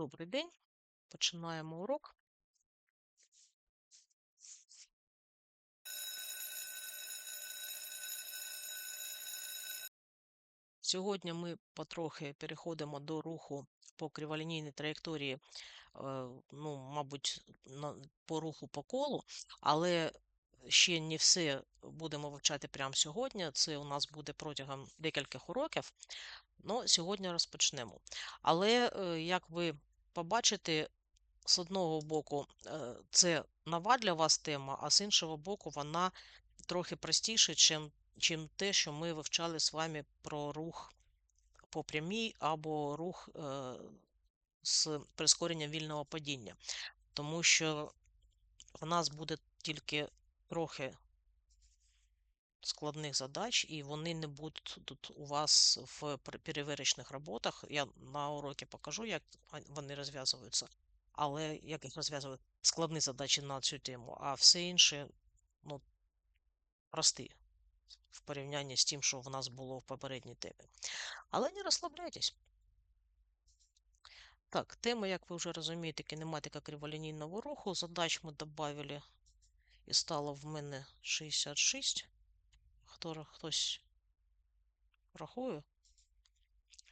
Добрий день. Починаємо урок. Сьогодні ми потрохи переходимо до руху по криволінійній траєкторії, е, ну, мабуть, по руху по колу, але ще не все будемо вивчати прямо сьогодні. Це у нас буде протягом декількох уроків. Ну, сьогодні розпочнемо. Але, е, як ви побачите, з одного боку, е, це нова для вас тема, а з іншого боку, вона трохи простіша, чим, чим те, що ми вивчали з вами про рух по прямій або рух е, з прискоренням вільного падіння. Тому що в нас буде тільки трохи складних задач, і вони не будуть тут у вас в пер- перевірочних роботах. Я на уроці покажу, як вони розв'язуються. Але як їх розв'язувати? Складні задачі на цю тему, а все інше, ну, прості в порівнянні з тим, що в нас було в попередній темі. Але не розслабляйтесь. Так, тема, як ви вже розумієте, кінематика криволінійного руху. Задач ми додали і стало в мене 66. Хто, хтось рахує?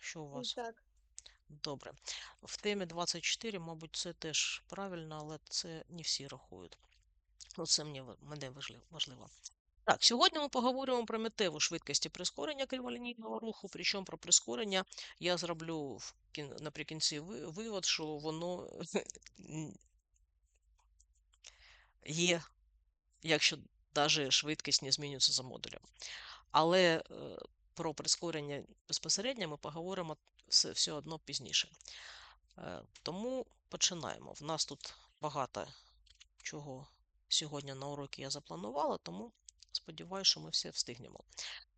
Що у вас? Так, Добре. В темі 24, мабуть, це теж правильно, але це не всі рахують. Ну, це мені, мене важливо. Так, сьогодні ми поговоримо про миттєву швидкість прискорення криволінійного руху. Причому про прискорення я зроблю наприкінці вивод, що воно є, якщо навіть швидкість не змінюється за модулем. Але е, про прискорення безпосередньо ми поговоримо все, одно пізніше. Е, Тому починаємо. В нас тут багато чого сьогодні на уроки я запланувала, тому сподіваюся, що ми все встигнемо.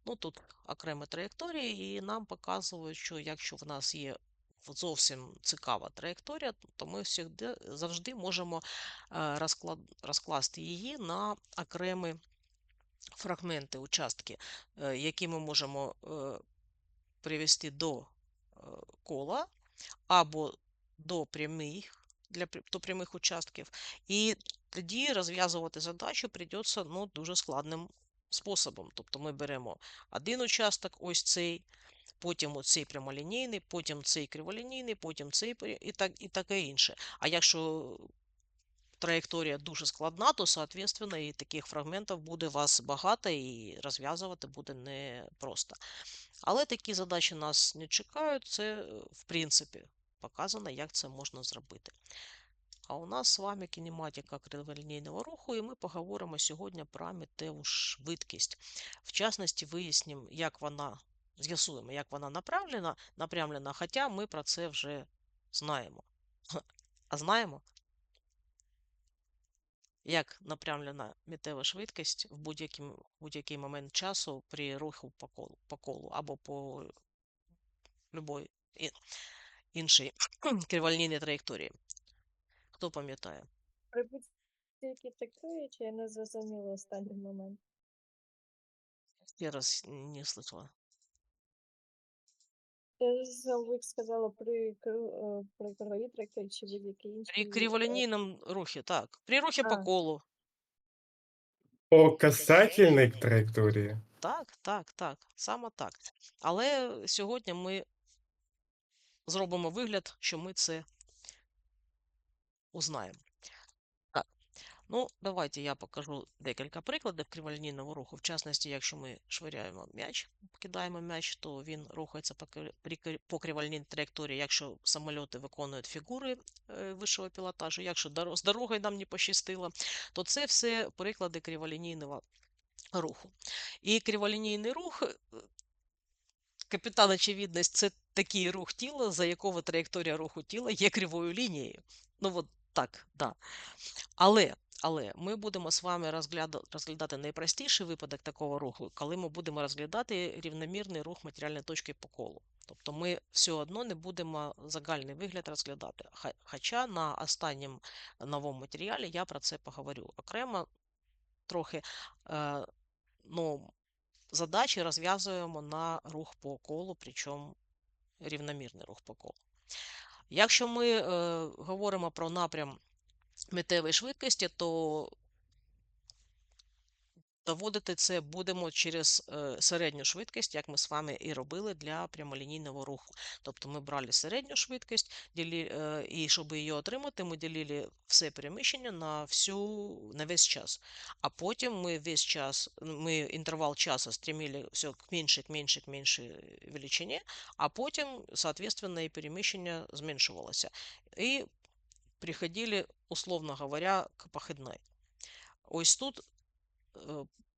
Ну, тут окремі траєкторії, і нам показують, що якщо в нас є зовсім цікава траєкторія, то ми завжди, завжди можемо е, розклад, розкласти її на окремі фрагменти, участки, е, які ми можемо е, привести до кола або до прямих для до прямих участків, і тоді розв'язувати задачу прийдеться ну, дуже складним способом. Тобто ми беремо один участок, ось цей, потім оцей прямолінійний, потім цей криволінійний, потім цей і так, і таке інше. А якщо траєкторія дуже складна, то, соответственно, і таких фрагментів буде вас багато, і розв'язувати буде непросто. Але такі задачі нас не чекають, це, в принципі, показано, як це можна зробити. А у нас з вами кінематика криволінійного руху, і ми поговоримо сьогодні про миттєву швидкість. В частності, вияснимо, як вона, з'ясуємо, як вона направлена, напрямлена, хоча ми про це вже знаємо. А знаємо, як напрямлена миттєва швидкість в будь-який, будь-який момент часу при руху по колу, по колу або по любой іншій криволінійній траєкторії. Хто пам'ятає? при будь-якій чи я не зрозуміла останній момент. Я раз не слышала. Я забув, сказала при, е, при траєкторії, чи будь-якій іншій. При криволінійному рухі, так. При рухі по колу. По касательной траєкторії. Так, так, так. Саме так. Але сьогодні ми зробимо вигляд, що ми це узнаємо. Так. Ну, давайте я покажу декілька прикладів криволінійного руху. В частності, якщо ми швиряємо м'яч, кидаємо м'яч, то він рухається по, кри- при кри- по криволінійній траєкторії. Якщо самольоти виконують фігури е, вищого пілотажу, якщо з дорогою нам не пощастило, то це все приклади криволінійного руху. І криволінійний рух, е, капітан очевидність, це такий рух тіла, за якого траєкторія руху тіла є кривою лінією. Ну, от так, да. Але, але ми будемо з вами розглядати найпростіший випадок такого руху, коли ми будемо розглядати рівномірний рух матеріальної точки по колу. Тобто ми все одно не будемо загальний вигляд розглядати. Хоча на останньому новому матеріалі я про це поговорю окремо трохи. Е, ну, задачі розв'язуємо на рух по колу, причому рівномірний рух по колу. Якщо ми е, говоримо про напрям миттєвої швидкості, то доводити це будемо через е, середню швидкість, як ми з вами і робили для прямолінійного руху. Тобто ми брали середню швидкість, ділі, е, і щоб її отримати, ми ділили все переміщення на всю на весь час. А потім ми весь час, ми інтервал часу стремили все к меншій, к меншій, к меншій величині, а потім, соответственно, і переміщення зменшувалося. І приходили, условно говоря, к похідной. Ось тут е,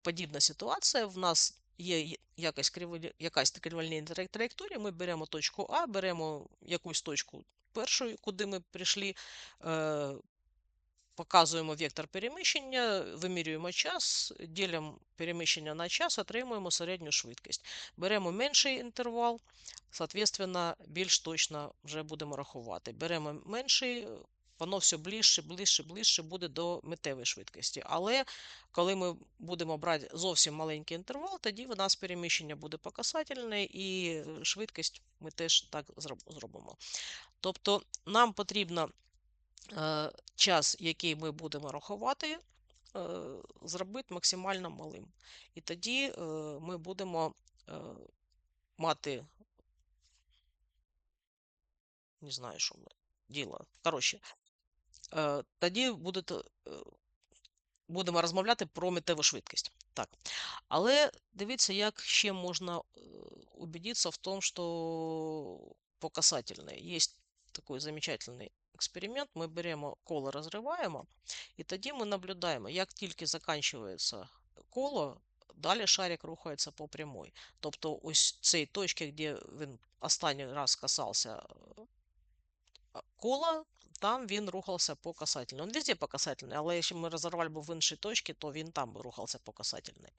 подібна ситуація. В нас є якась криволі- якась криволінійна траєкторія. Ми беремо точку А, беремо якусь точку першу, куди ми прийшли, е, показуємо вектор переміщення, вимірюємо час, ділимо переміщення на час, отримуємо середню швидкість. Беремо менший інтервал, соответственно, більш точно вже будемо рахувати. Беремо менший, воно все ближче, ближче, ближче буде до метевої швидкості. Але коли ми будемо брати зовсім маленький інтервал, тоді в нас переміщення буде показательне і е, швидкість ми теж так зробимо. Тобто нам потрібно е, час, який ми будемо рахувати, е, зробити максимально малим. І тоді ми будемо мати, не знаю, що ми діло. Коротше, е, тоді будете, е, будемо розмовляти про миттєву швидкість. Так. Але дивіться, як ще можна е, убедиться в том, что по. Есть такой замечательный експеримент. Ми беремо коло, розриваємо, і тоді ми наблюдаємо, як тільки закінчується коло, далі шарик рухається по прямой. Тобто ось цій точці, де він останній раз касався кола, там він рухався по касательной. Він везде по касательной, але якщо ми розірвали б в іншій точці, то він там рухався по касательной.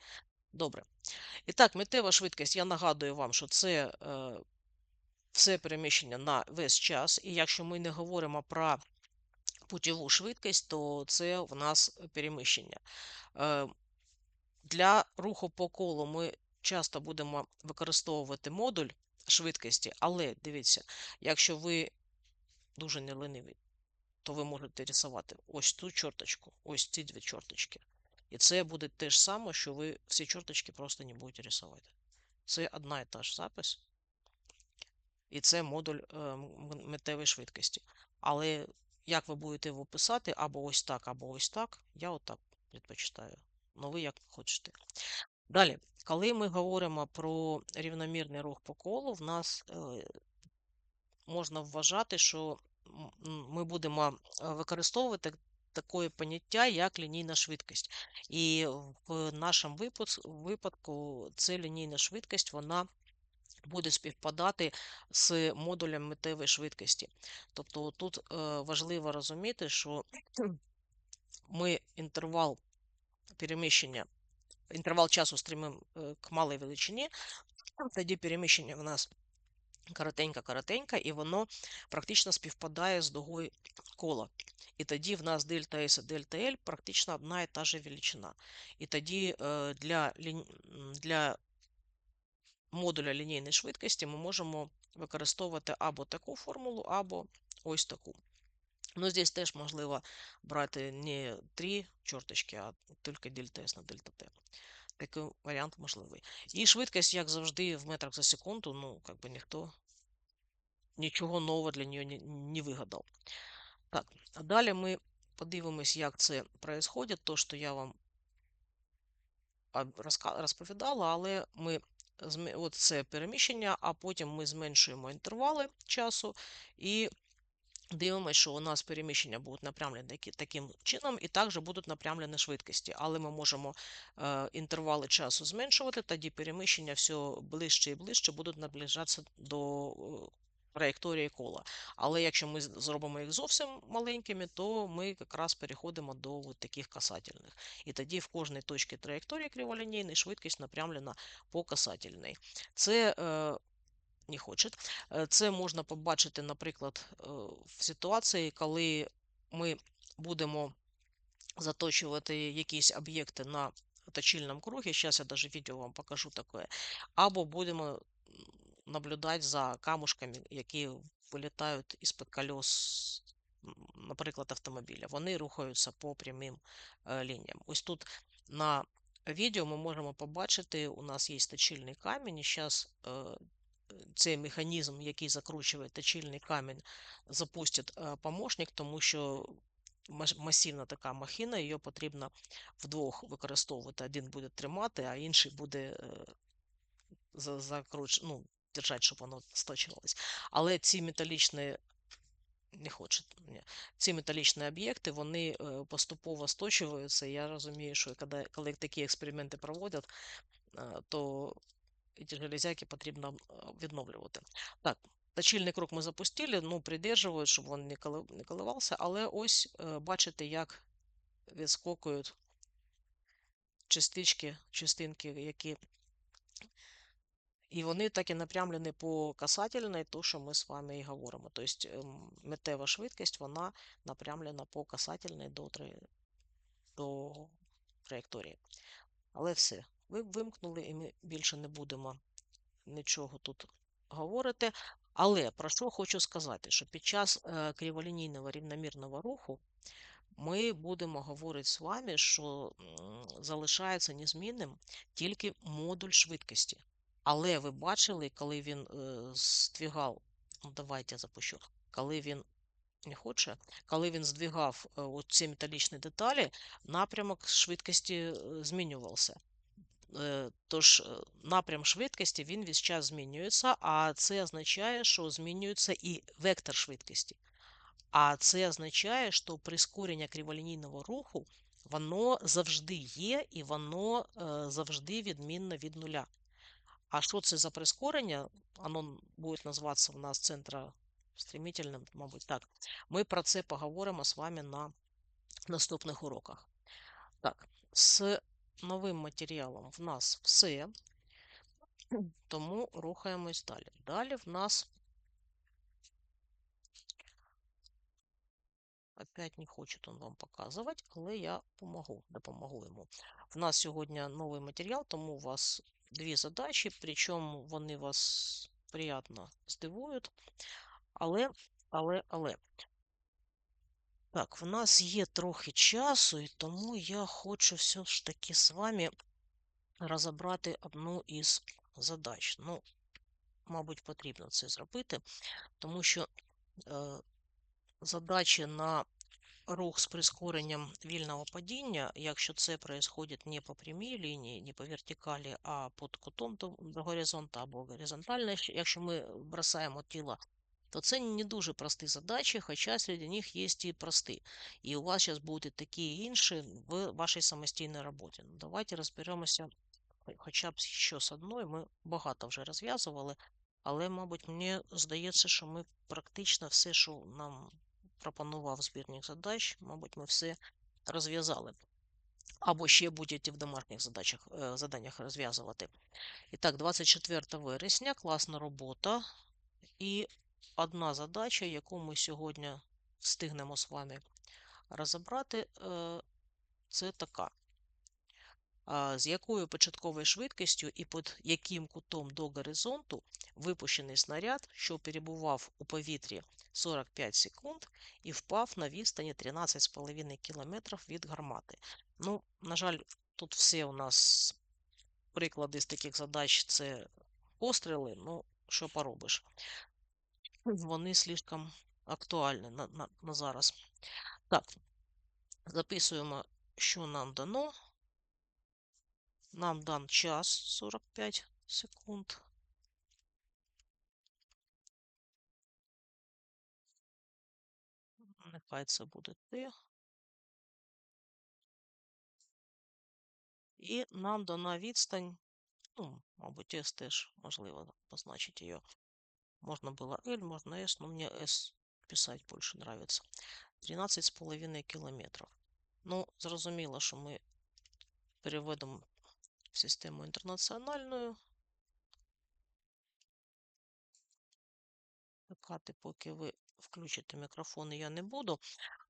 Добре. І так, миттєва швидкість, я нагадую вам, що це е, все переміщення на весь час. І якщо ми не говоримо про путєву швидкість, то це в нас переміщення. Е, для руху по колу ми часто будемо використовувати модуль швидкості, але дивіться, якщо ви дуже не лениві, то ви можете рисувати ось цю чорточку, ось ці дві чорточки. І це буде те ж саме, що ви всі чорточки просто не будете рисувати. Це одна і та ж запис, і це модуль е, м- миттєвої швидкості. Але як ви будете його писати, або ось так, або ось так, я отак предпочитаю. Ну ви як хочете. Далі, коли ми говоримо про рівномірний рух по колу, в нас е, можна вважати, що ми будемо використовувати таке поняття, як лінійна швидкість. І в нашому випадку, це лінійна швидкість, вона буде співпадати з модулем миттєвої швидкості. Тобто тут е, важливо розуміти, що ми інтервал переміщення, інтервал часу стримимо е, к малій величині, тоді переміщення в нас коротенько-коротенько, і воно практично співпадає з дугою кола. І тоді в нас дельта S і дельта L практично одна і та же величина. І тоді е, для, для модуля лінійної швидкості ми можемо використовувати або таку формулу, або ось таку. Ну, здесь теж можливо брати не три чорточки, а тільки дельта S на дельта T. Такий варіант можливий. І швидкість, як завжди, в метрах за секунду, ну, как би ніхто нічого нового для нього не, вигадав. Так, а далі ми подивимось, як це происходит, то, що я вам розповідала, але ми от це переміщення, а потім ми зменшуємо інтервали часу і дивимося, що у нас переміщення будуть напрямлені таким чином, і також будуть напрямлені швидкості. Але ми можемо е, інтервали часу зменшувати, тоді переміщення все ближче і ближче будуть наближатися до е, траєкторії кола. Але якщо ми зробимо їх зовсім маленькими, то ми якраз переходимо до таких касательних. І тоді в кожній точці траєкторії криволінійної швидкість напрямлена по касательній. Це е, не хоче. Е, Це можна побачити, наприклад, е, в ситуації, коли ми будемо заточувати якісь об'єкти на точильному кругі. Зараз я даже відео вам покажу таке. Або будемо наблюдати за камушками, які вилітають із-під кольос, наприклад, автомобіля. Вони рухаються по прямим е, лініям. Ось тут на відео ми можемо побачити, у нас є точильний камінь, і зараз цей механізм, який закручує точильний камінь, запустить е, помощник, тому що масивна така махіна, її потрібно вдвох використовувати. Один буде тримати, а інший буде е, закруч... ну, держати, щоб воно сточувалось. Але ці металічні не хоче. Ці металічні об'єкти вони е, поступово сточуються. Я розумію, що коли, такі експерименти проводять, е, то ці железяки потрібно відновлювати. Так, точильний крок ми запустили, ну, придержують, щоб він не коли- не коливався, але ось е, бачите, як відскокують частички, частинки, які. І вони так і напрямлені по касательній, то, що ми з вами і говоримо. Тобто ем, метева швидкість, вона напрямлена по касательній до, до траєкторії. Але все, ви вимкнули, і ми більше не будемо нічого тут говорити. Але про що хочу сказати, що під час е, криволінійного рівномірного руху ми будемо говорити з вами, що залишається незмінним тільки модуль швидкості. Але ви бачили, коли він е, здвигав, ну давайте запущу, коли він не хоче, коли він здвигав е, ці металічні деталі, напрямок швидкості змінювався. Е, Тож е, напрям швидкості він весь час змінюється, а це означає, що змінюється і вектор швидкості. А це означає, що прискорення криволінійного руху воно завжди є і воно е, завжди відмінно від нуля. А що це за прискорення? Воно буде називатися в нас центростремительним, мабуть, так. Ми про це поговоримо з вами на наступних уроках. Так, з новим матеріалом в нас все, тому рухаємось далі. Далі в нас опять не хочет он вам показувати, але я помогу, допомогу йому. В нас сьогодні новий матеріал, тому у вас дві задачі, причому вони вас приємно здивують. Але, але, але. Так, в нас є трохи часу, і тому я хочу все ж таки з вами розібрати одну із задач. Ну, мабуть, потрібно це зробити, тому що е, задачі на рух з прискоренням вільного падіння, якщо це происходит не по прямій лінії, не по вертикалі, а під кутом до, горизонту або горизонтально, якщо- ми бросаємо тіло, то це не дуже прості задачі, хоча серед них є і прості. І у вас зараз будуть такі і інші в вашій самостійній роботі. Ну, давайте розберемося хоча б ще з одною. Ми багато вже розв'язували, але, мабуть, мені здається, що ми практично все, що нам пропонував збірник задач, мабуть, ми все розв'язали. Або ще будете в домашніх задачах, е, заданнях розв'язувати. І так, 24 вересня, класна робота. І одна задача, яку ми сьогодні встигнемо з вами розібрати, е, це така. З якою початковою швидкістю і під яким кутом до горизонту випущений снаряд, що перебував у повітрі 45 секунд і впав на відстані 13,5 км від гармати. Ну, на жаль, тут все у нас приклади з таких задач це постріли, ну, що поробиш. Вони слишком актуальні на, на, на зараз. Так, записуємо, що нам дано. Нам дан час 45 секунд. Нехай це буде Т. І нам дана відстань, ну, мабуть, S теж можливо позначити її. Можна було L, можна S, но мне S писать больше нравится. 13,5 кілометрів. Ну, зрозуміло, що ми переведемо в систему інтернаціональну. Чекати, поки ви включите мікрофон, я не буду.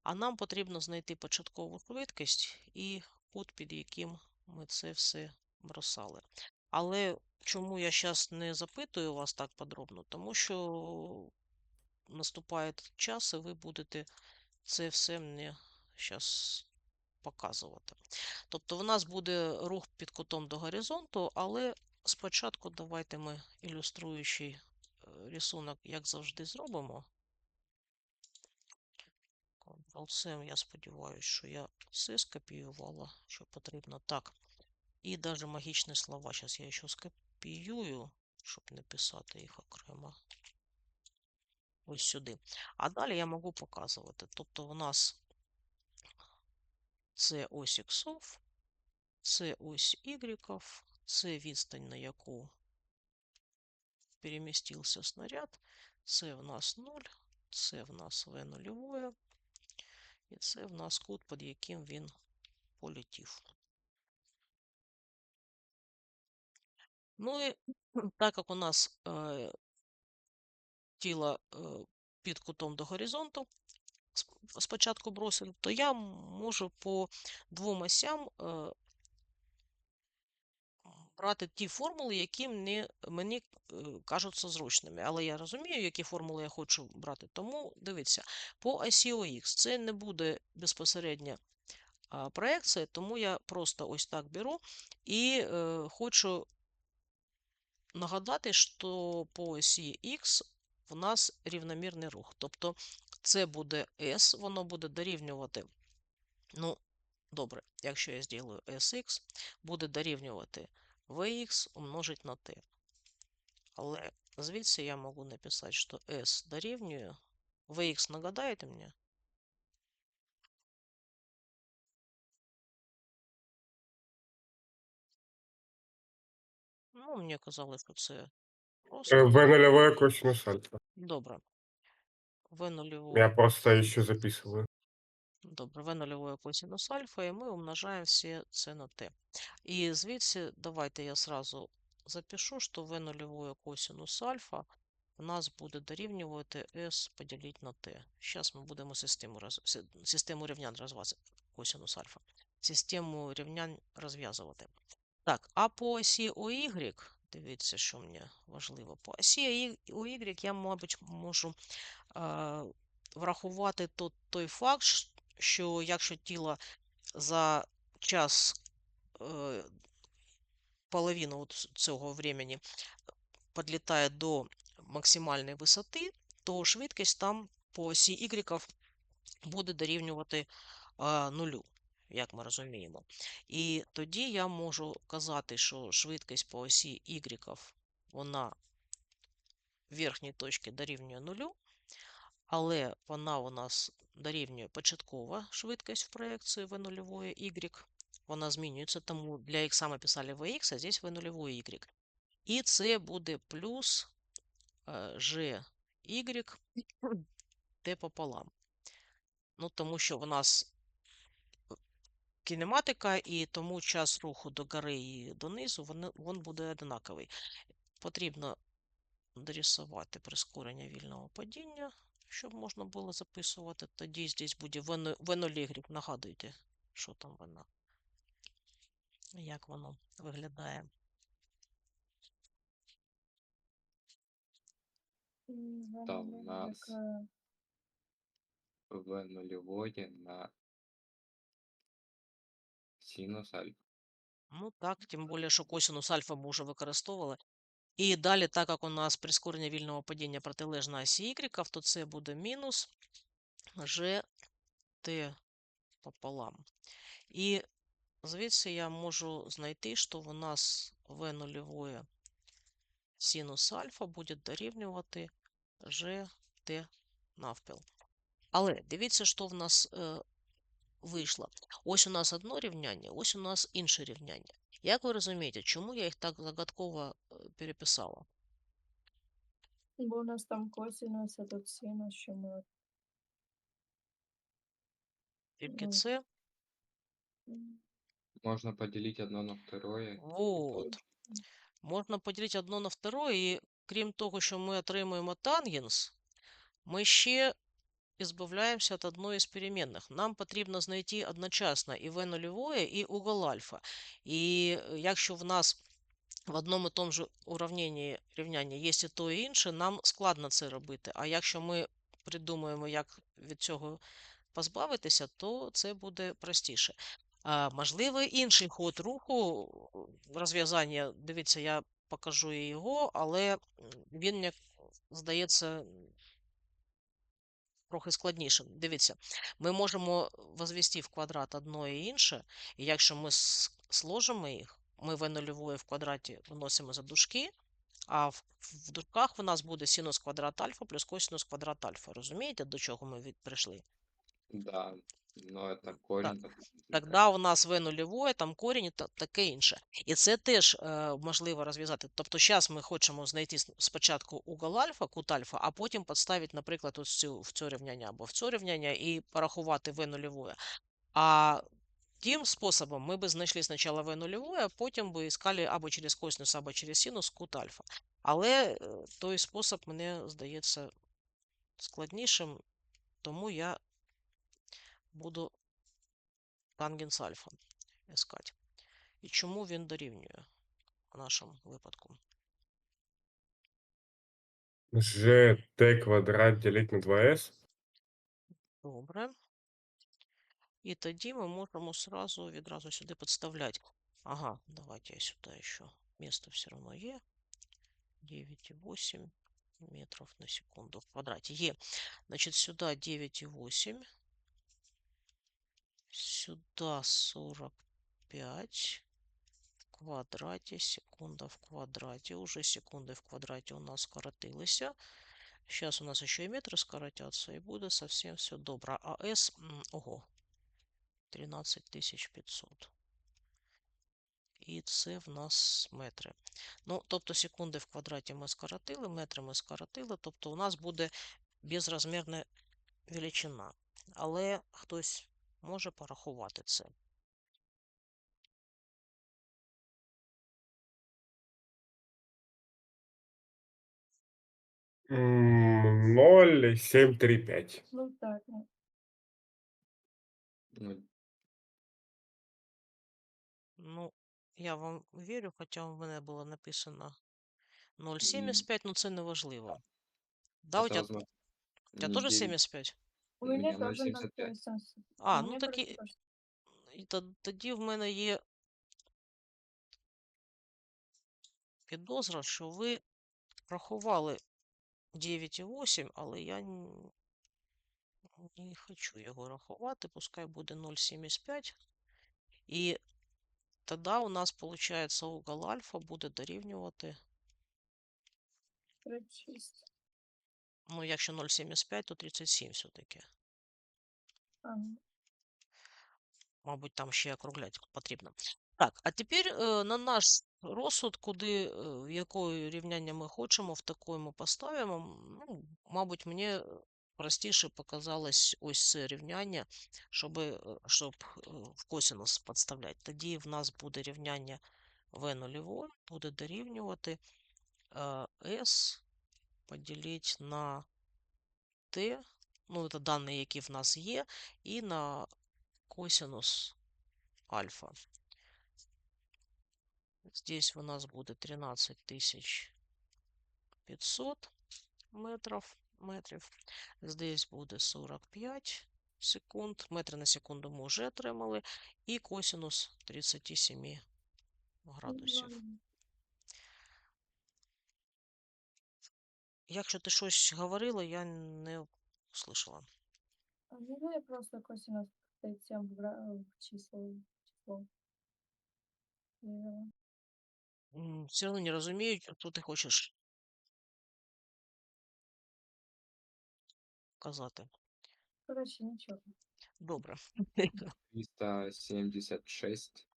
А нам потрібно знайти початкову швидкість і кут, під яким ми це все бросали. Але чому я зараз не запитую вас так подробно? Тому що наступає час, і ви будете це все мені зараз показувати. Тобто в нас буде рух під кутом до горизонту, але спочатку давайте ми ілюструючий е, рисунок, як завжди, зробимо. Ctrl-C, я сподіваюся, що я все скопіювала, що потрібно. Так. І навіть магічні слова. Зараз я ще скопіюю, щоб не писати їх окремо. Ось сюди. А далі я можу показувати. Тобто у нас це ось іксов, це ось ігріків, це відстань, на яку перемістився снаряд, це в нас 0, це в нас В нульове, і це в нас кут, під яким він полетів. Ну і так як у нас е, тіло е, під кутом до горизонту спочатку бросили, то я можу по двом осям е, брати ті формули, які мені, мені кажуться зручними. Але я розумію, які формули я хочу брати. Тому дивіться, по осі ОХ це не буде безпосередньо проекція, тому я просто ось так беру і е, хочу нагадати, що по осі Х в нас рівномірний рух. Тобто це буде S, воно буде дорівнювати. Ну, добре, якщо я зроблю SX, буде дорівнювати VX умножить на T. Але звідси я можу написати, що S дорівнює. VX нагадаєте мені? Ну, мені казали, що це просто. Э, В нулевое косинус альфа. Добре. В нульову. Я просто еще записываю. Добре, В нульової косинус альфа, і ми умножаємо все це на t. І звідси, давайте я сразу запишу, що В нульової косинус альфа у нас буде дорівнювати S поділити на t. Зараз ми будемо систему, роз... си- систему рівнянь розв'язувати. Косинус альфа. Систему рівнянь розв'язувати. Так, а по осі OY, дивіться, що мені важливо. По осі OY я, мабуть, можу е, врахувати то, той факт, що якщо тіло за час е, половину цього времени підлітає до максимальної висоти, то швидкість там по осі Y буде дорівнювати а, нулю, як ми розуміємо. І тоді я можу казати, що швидкість по осі Y вона в верхній точці дорівнює нулю, але вона у нас дорівнює початкова швидкість в проекції v нульової y. Вона змінюється, тому для x ми писали vx, а здесь v нульової y. І це буде плюс е, g y пополам. Ну, тому що в нас кінематика, і тому час руху до гори і донизу він, він буде однаковий. Потрібно дорисувати прискорення вільного падіння, щоб можна було записувати. Тоді здесь буде V0Y. Нагадуйте, що там воно, як воно виглядає. Там у нас В нулевое на синус альфа. Ну так, тим більше, що косинус альфа ми вже використовували. І далі, так як у нас прискорення вільного падіння протилежна осі Y, то це буде мінус GT пополам. І звідси я можу знайти, що у нас В нульовое синус альфа буде дорівнювати GT навпіл. Але дивіться, що в нас вийшло. Ось у нас одно рівняння, ось у нас інше рівняння. Як ви розумієте, чому я їх так загадково е, переписала? Бо у нас там косинус, а тут синус, що ми Тільки Ну, це. Можно поделить одно на второе. Вот. Можна поділити одно на второе, і крім того, що ми отримуємо тангенс, ми ще і збавляємося від одної з перемінних. Нам потрібно знайти одночасно і v нульове, і угол альфа. І е, якщо в нас в одному і тому ж уравненні рівняння є і то, і інше, нам складно це робити. А якщо ми придумаємо, як від цього позбавитися, то це буде простіше. А, можливо, інший ход руху розв'язання. Дивіться, я покажу його, але він, як здається, трохи складнішим. Дивіться, ми можемо возвести в квадрат одно і інше, і якщо ми сложимо їх, ми в нульової в квадраті виносимо за дужки, а в, дужках у нас буде синус квадрат альфа плюс косинус квадрат альфа. Розумієте, до чого ми прийшли? Да, но это корень. так- Тогда у нас В нульової, там корінь і та- таке інше. І це теж е, можливо розв'язати. Тобто, зараз ми хочемо знайти с- спочатку угол альфа, кут альфа, а потім підставити, наприклад, ось цю, в цю рівняння або в цю рівняння і порахувати В нульової. А тим способом ми би знайшли спочатку В нульової, а потім би іскали або через косинус, або через синус кут альфа. Але е, той спосіб мені здається складнішим, тому я буду тангенс альфа іскати. І чому він дорівнює в нашому випадку? ЖТ квадрат делить на 2С. Добре. І тоді ми можемо сразу, відразу сюди підставляти. Ага, давайте я сюди ще. Место все одно є. 9,8 метров на секунду в квадраті. Є. Значить, сюди 9,8. Сюди 45 в квадраті, секунда в квадраті. Уже секунди в квадраті у нас скоротилися. Сейчас у нас еще и метры скоротятся, и будет совсем все добро. А м, ого, 13500. І це в нас метри. Ну, тобто секунди в квадраті ми скоротили, метри ми скоротили, тобто у нас буде безрозмірна величина. Але хтось може порахувати це. М, 0,735. Ну так, ну. Ну, Ну, я вам вірю, хоча в мене було написано 0,75, ну це не важливо. Да, у тебя, у тебя тоже 9. 75? У меня тоже 0,75. 0,75. А, ну такі, і тоді в мене є підозра, що ви рахували 9,8, але я не хочу його рахувати, пускай буде 0,75. І тоді у нас, виходить, угол альфа буде дорівнювати, 36. Ну, якщо 0,75, то 37 все-таки. Мабуть, там ще округляти потрібно. Так, а тепер е, на наш розсуд, куди, е, в якої рівняння ми хочемо, в такої ми поставимо. Ну, мабуть, мені е, простіше показалось ось це рівняння, щоб, щоб в косинус підставляти. Тоді в нас буде рівняння v нульової, буде дорівнювати s поділити на t, ну, це дані, які в нас є, і на косинус альфа. Здесь у нас будет 13 500 метров, метрів. Здесь буде 45 секунд. Метри на секунду ми вже отримали. І косинус 37 градусів. Якщо ти щось говорила, я не услышала. А ну, я просто косинус 37 вбра- в число. число. Вывела. М, Все одно не розумію, що ти хочеш казати. Короче, ничего. Добре. 376.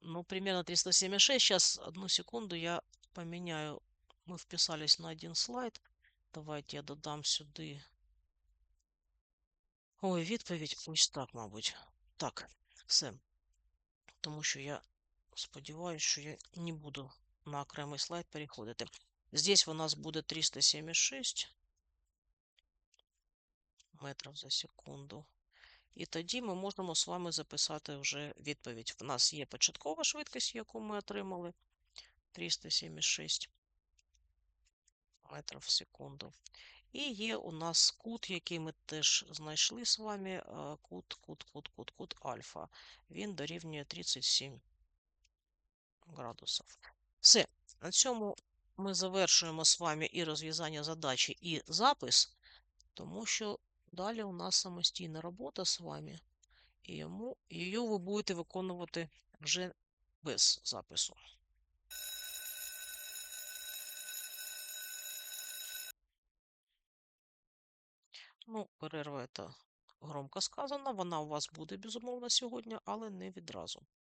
Ну, примерно 376. Сейчас, одну секунду, я поменяю. Мы вписались на один слайд. Давайте я додам сюди. Ой, відповідь. Ось так, мабуть. Так, все. Тому що я сподіваюся, що я не буду на окремий слайд переходити. Здесь у нас буде 376 метрів за секунду. І тоді ми можемо з вами записати вже відповідь. В нас є початкова швидкість, яку ми отримали. 376 метрів в секунду. І є у нас кут, який ми теж знайшли з вами. е, Кут, кут, кут, кут, кут альфа. Він дорівнює 37 градусів. Все. На цьому ми завершуємо з вами і розв'язання задачі, і запис, тому що далі у нас самостійна робота з вами, і йому, її ви будете виконувати вже без запису. Ну, перерва це громко сказано, вона у вас буде, безумовно, сьогодні, але не відразу.